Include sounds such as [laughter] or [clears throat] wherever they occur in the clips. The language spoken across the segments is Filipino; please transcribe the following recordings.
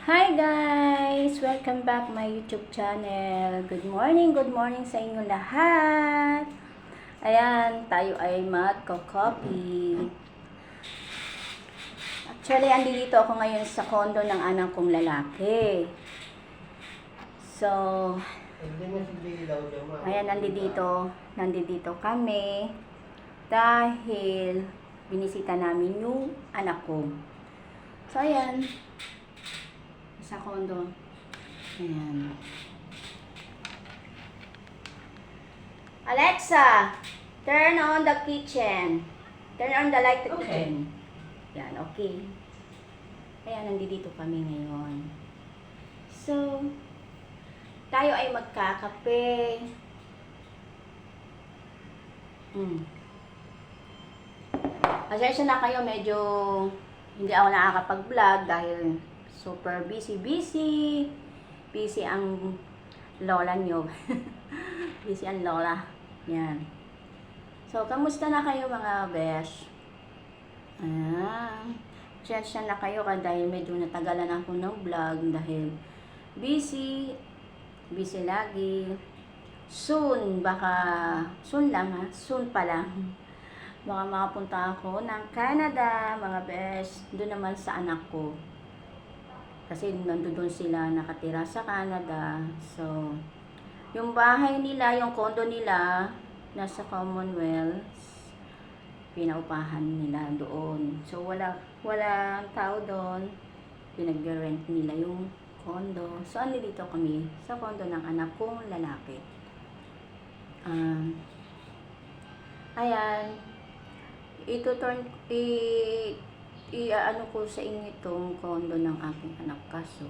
Hi guys! Welcome back my YouTube channel. Good morning, good morning sa inyo lahat. Ayan, tayo ay magko-copy. Actually, andito ako ngayon sa condo ng anak kong lalaki. So, ayan, nandito, nandito kami dahil binisita namin yung anak ko. So, ayan, sa condo. Ayan. Alexa, turn on the kitchen. Turn on the light the Okay. kitchen. Yan, okay. Ayan, nandito kami ngayon. So, tayo ay magkakape. Mm. Pasensya na kayo, medyo hindi ako nakakapag-vlog dahil super busy-busy. Busy ang lola nyo. [laughs] busy ang lola. Yan. So, kamusta na kayo mga besh? Ah, pasensya na kayo ka dahil medyo natagalan ako ng vlog dahil busy, busy lagi. Soon, baka, soon lang ha, soon pa lang. Baka makapunta ako ng Canada, mga best. Doon naman sa anak ko. Kasi nandoon sila nakatira sa Canada. So, yung bahay nila, yung condo nila, nasa Commonwealth, pinaupahan nila doon. So, wala, wala tao doon. Pinag-rent nila yung condo. So, ano dito kami? Sa condo ng anak kong lalaki. Um, ayan, ito turn i, i ano ko sa inyo itong condo ng aking anak. Kaso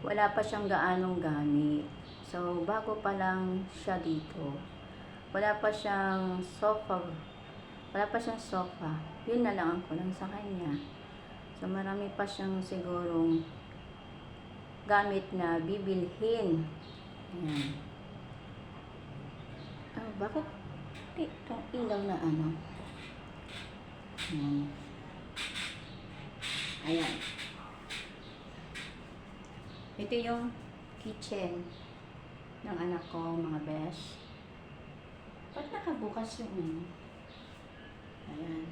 wala pa siyang gaanong gamit. So bago pa lang siya dito wala pa siyang sofa. Wala pa siyang sofa. Yun na lang ang kulang sa kanya. So marami pa siyang sigurong gamit na bibilhin. Ayan. Ah, bakit? Itong ilaw na ano? Ayan. Ayan. Ito yung kitchen ng anak ko, mga besh. Ba't nakabukas yung ano? Ayan.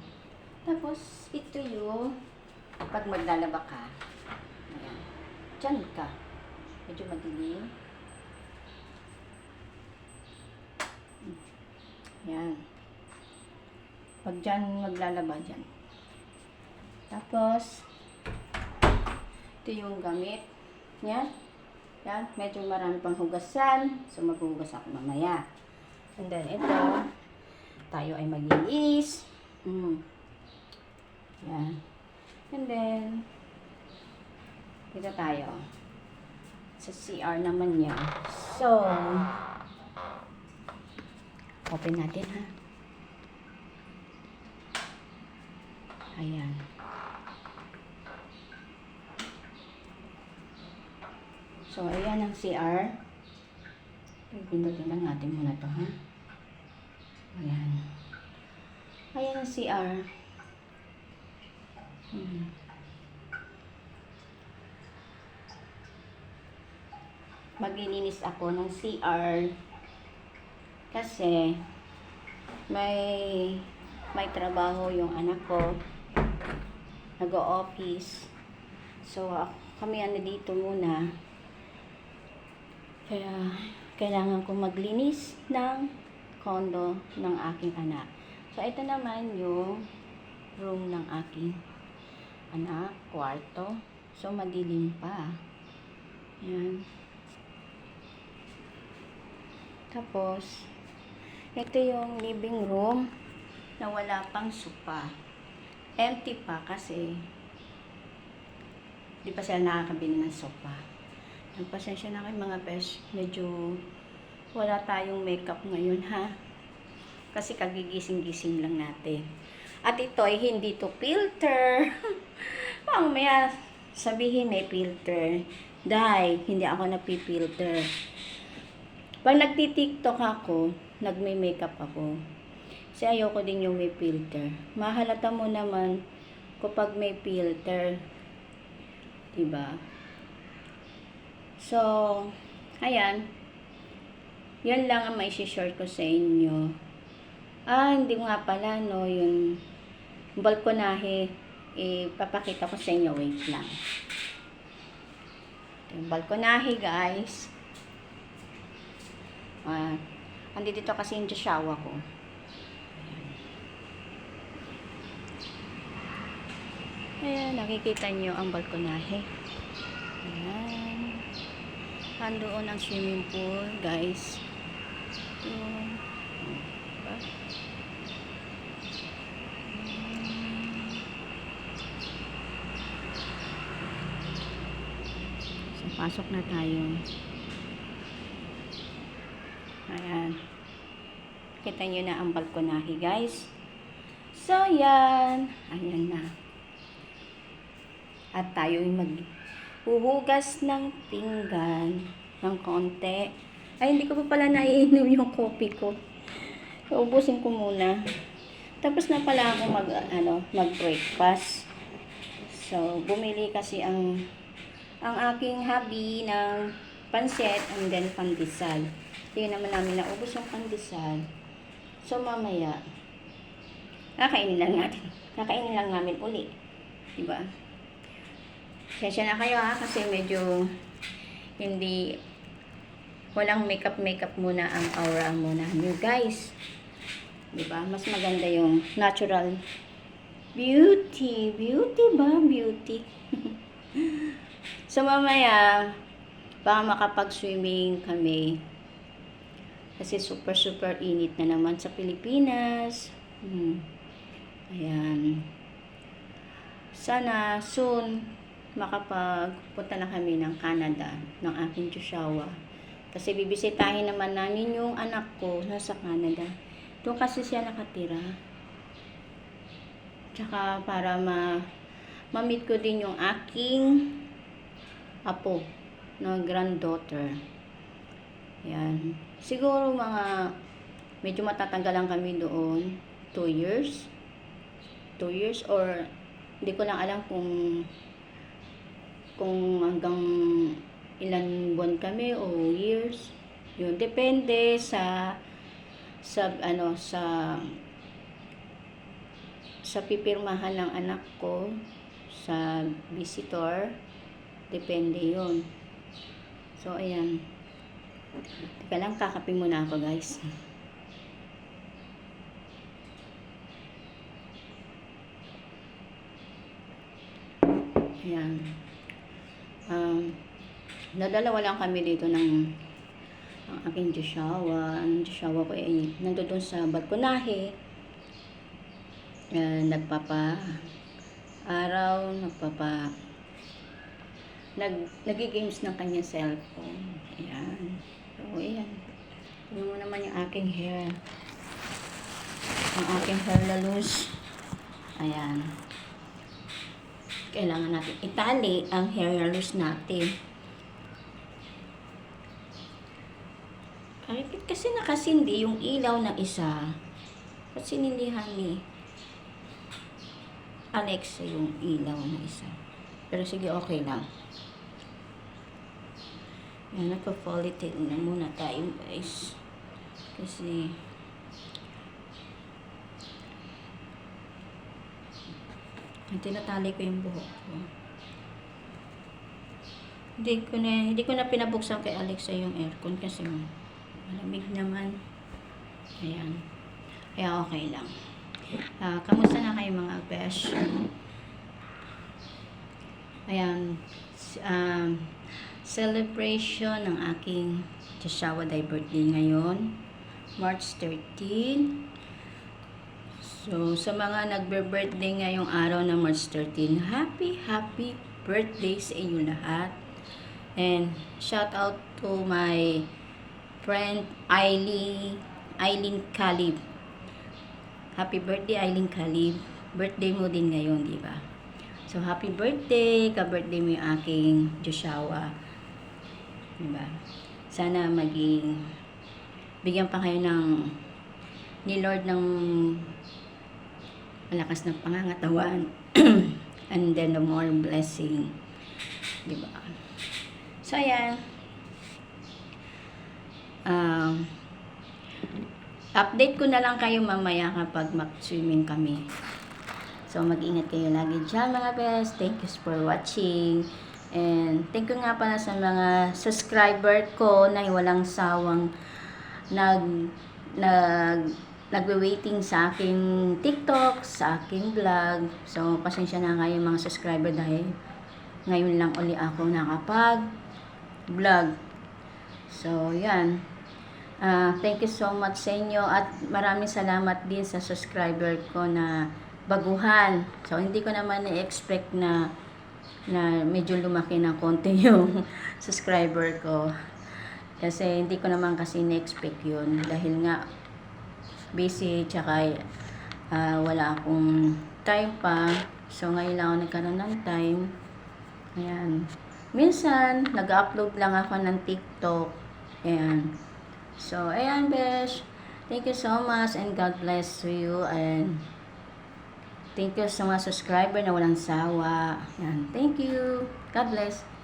Tapos, ito yung pag maglalaba ka. Ayan. Diyan ka. Medyo madilim. Yan. Pag dyan, maglalaba dyan. Tapos, ito yung gamit. Yan. Yan. Medyo marami pang hugasan. So, maghuhugas ako mamaya. And then, ito, tayo ay maglinis. Mm. Yan. And then, dito tayo. Sa CR naman niya. So, Open natin ha. Ayan. So, ayan ang CR. Pindutin lang natin muna to ha. Ayan. Ayan ang CR. Hmm. Maglilinis ako ng CR kasi may may trabaho yung anak ko nag-office so ah, kami ano dito muna. Kaya kailangan ko maglinis ng condo ng aking anak. So ito naman yung room ng aking anak kwarto. So madilim pa. Yan tapos ito yung living room na wala pang sopa. Empty pa kasi di pa sila nakakabili ng sopa. Nagpasensya na kayo mga besh. Medyo wala tayong makeup ngayon ha. Kasi kagigising-gising lang natin. At ito ay hindi to filter. [laughs] Mamaya sabihin may filter. Dahil hindi ako napipilter. Pag nagti-tiktok ako, nagme-makeup ako. Kasi ayoko din yung may filter. Mahalata mo naman kapag may filter. Diba? So, ayan. Yan lang ang may share ko sa inyo. Ah, hindi nga pala, no, yung balkonahe, ipapakita ko sa inyo, wait lang. Yung balkonahe, guys. Ah, andito dito kasi yung shawa ko. Ayan, nakikita nyo ang balkonahe. Ayan. Andoon ang swimming pool, guys. Ayan. Oh, diba? So, pasok na tayo. Ayan. Kita nyo na ang balkonahe, guys. So, yan. Ayan na. At tayo ay maghuhugas ng pinggan ng konti. Ay, hindi ko pa pala naiinom yung coffee ko. Ubusin ko muna. Tapos na pala ako mag, ano, mag-breakfast. So, bumili kasi ang ang aking hubby ng pansit and then pandesal. Hindi naman namin naubos yung pandesal. So, mamaya, kakainin lang natin. Kakainin lang namin uli. Diba? Sensya na kayo ha, kasi medyo hindi walang makeup makeup muna ang aura muna nyo guys. 'Di ba? Mas maganda yung natural beauty. Beauty ba? Beauty. [laughs] so mamaya baka makapag-swimming kami. Kasi super super init na naman sa Pilipinas. Hmm. Ayan. Sana soon makapagpunta na kami ng Canada ng aking Joshua. Kasi bibisitahin naman namin yung anak ko nasa Canada. Doon kasi siya nakatira. Tsaka para ma ma-meet ko din yung aking apo na granddaughter. Yan. Siguro mga medyo matatanggal lang kami doon. Two years. Two years or hindi ko lang alam kung kung hanggang ilan buwan kami o years. Yun depende sa sa ano sa sa pipirmahan ng anak ko sa visitor depende yon so ayan. Teka lang kakapin muna ako guys. [laughs] Ayan um, nadalawa lang kami dito ng ang aking Joshua. Ang Joshua ko ay nandun sa balkonahe. Uh, nagpapa araw, nagpapa nag nagi-games ng kanyang cellphone. Ayan. So, ayan. Tingnan mo naman yung aking hair. Ang aking hair lalus. Ayan. Kailangan natin itali ang hair lalus natin. Ay, kasi nakasindi yung ilaw na isa. Ba't sinindihan ni Alexa yung ilaw na isa? Pero sige, okay lang. Yan, nagpa-politic na muna tayo, guys. Kasi, yung tinatali ko yung buhok ko. Hindi ko na, hindi ko na pinabuksan kay Alexa yung aircon kasi malamig naman. Ayan. Kaya okay lang. Ah, kamusta na kayo mga besh? Ayan. Um, celebration ng aking Joshua Day birthday ngayon. March 13. So, sa mga nagbe-birthday ngayong araw ng March 13, happy, happy birthday sa inyo lahat. And shout out to my friend Eileen, Eileen Kalib. Happy birthday, Eileen Kalib. Birthday mo din ngayon, di ba? So, happy birthday! Ka-birthday mo yung aking Joshua. Di ba? Sana maging bigyan pa kayo ng ni Lord ng malakas ng pangangatawan [clears throat] and then the more blessing Di ba? So, ayan. Um, update ko na lang kayo mamaya kapag mag-swimming kami. So, mag-ingat kayo lagi dyan mga best. Thank you for watching. And thank you nga pala sa mga subscriber ko na walang sawang nag nag nagwe-waiting sa aking TikTok, sa aking vlog. So, pasensya na nga mga subscriber dahil ngayon lang uli ako nakapag vlog. So, yan. Ah, thank you so much sa inyo at maraming salamat din sa subscriber ko na baguhan. So, hindi ko naman na-expect na na medyo lumaki ng konti [laughs] yung subscriber ko. Kasi hindi ko naman kasi na-expect yun. Dahil nga, busy, tsaka ah, wala akong time pa. So, ngayon lang ako nagkaroon ng time. Ayan. Minsan, nag-upload lang ako ng TikTok. Ayan. So, ayan, Besh. Thank you so much and God bless to you and thank you sa mga subscriber na walang sawa. Ayan. Thank you. God bless.